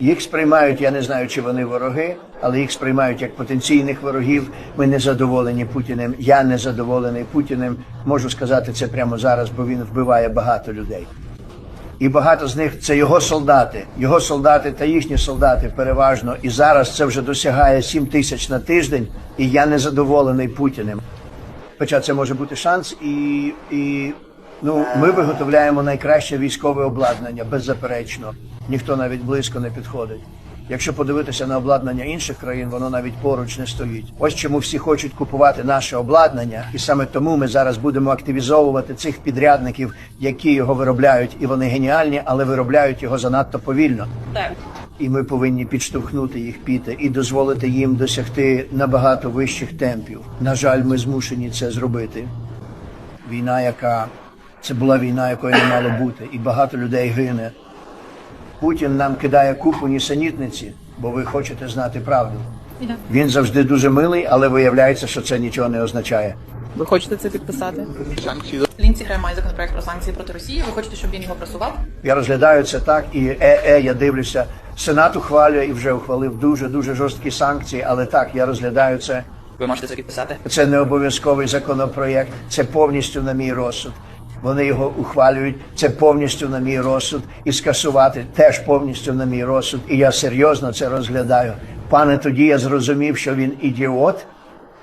Їх сприймають, я не знаю, чи вони вороги, але їх сприймають як потенційних ворогів. Ми не задоволені Путіним. Я не задоволений Путіним. Можу сказати це прямо зараз, бо він вбиває багато людей. І багато з них це його солдати, його солдати та їхні солдати переважно. І зараз це вже досягає 7 тисяч на тиждень, і я не задоволений Путіним. Хоча це може бути шанс, і, і ну, ми виготовляємо найкраще військове обладнання, беззаперечно. Ніхто навіть близько не підходить. Якщо подивитися на обладнання інших країн, воно навіть поруч не стоїть. Ось чому всі хочуть купувати наше обладнання, і саме тому ми зараз будемо активізовувати цих підрядників, які його виробляють, і вони геніальні, але виробляють його занадто повільно. Так. І ми повинні підштовхнути їх піти і дозволити їм досягти набагато вищих темпів. На жаль, ми змушені це зробити. Війна, яка це була війна, якої не мало бути, і багато людей гине. Путін нам кидає купу нісенітниці, бо ви хочете знати правду. Він завжди дуже милий, але виявляється, що це нічого не означає. Ви хочете це підписати? Лінці Грем має законопроект про санкції проти Росії. Ви хочете, щоб він його просував? Я розглядаю це так, і ЕЕ, я дивлюся. Сенат ухвалює і вже ухвалив дуже дуже жорсткі санкції, але так, я розглядаю це. Ви можете це підписати. Це не обов'язковий законопроєкт, це повністю на мій розсуд. Вони його ухвалюють, це повністю на мій розсуд, і скасувати теж повністю на мій розсуд. І я серйозно це розглядаю. Пане, тоді я зрозумів, що він ідіот,